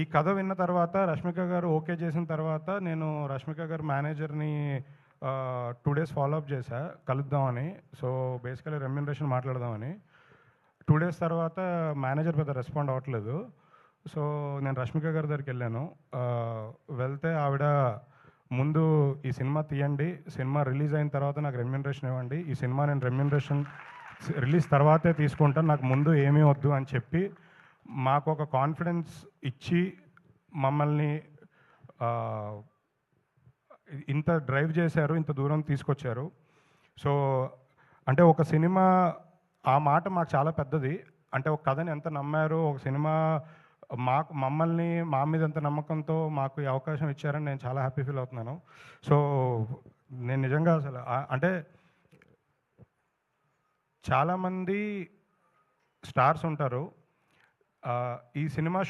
ఈ కథ విన్న తర్వాత రష్మిక గారు ఓకే చేసిన తర్వాత నేను రష్మిక గారు మేనేజర్ని టూ డేస్ ఫాలోఅప్ చేశా కలుద్దామని. సో బేసికలీ రెమ్యూనరేషన్ మాట్లాడదామని. టూ డేస్ తర్వాత మేనేజర్ పెద్ద రెస్పాండ్ అవ్వట్లేదు. సో నేను రష్మిక గారి దగ్గరికి వెళ్ళాను. వెళ్తే ఆవిడ ముందు ఈ సినిమా తీయండి సినిమా రిలీజ్ అయిన తర్వాత నాకు రెమ్యూనరేషన్ ఇవ్వండి ఈ సినిమా నేను రెమ్యూనరేషన్ రిలీజ్ తర్వాతే తీసుకుంటాను నాకు ముందు ఏమీ వద్దు అని చెప్పి మాకు ఒక కాన్ఫిడెన్స్ ఇచ్చి మమ్మల్ని ఇంత డ్రైవ్ చేశారు ఇంత దూరం తీసుకొచ్చారు. సో అంటే ఒక సినిమా ఆ మాట మాకు చాలా పెద్దది. అంటే ఒక కథని ఎంత నమ్మారు ఒక సినిమా మాకు మమ్మల్ని మా మీద ఎంత నమ్మకంతో మాకు ఈ అవకాశం ఇచ్చారని నేను చాలా హ్యాపీ ఫీల్ అవుతున్నాను. సో నేను నిజంగా అసలు అంటే చాలామంది స్టార్స్ ఉంటారు. ఈ సినిమా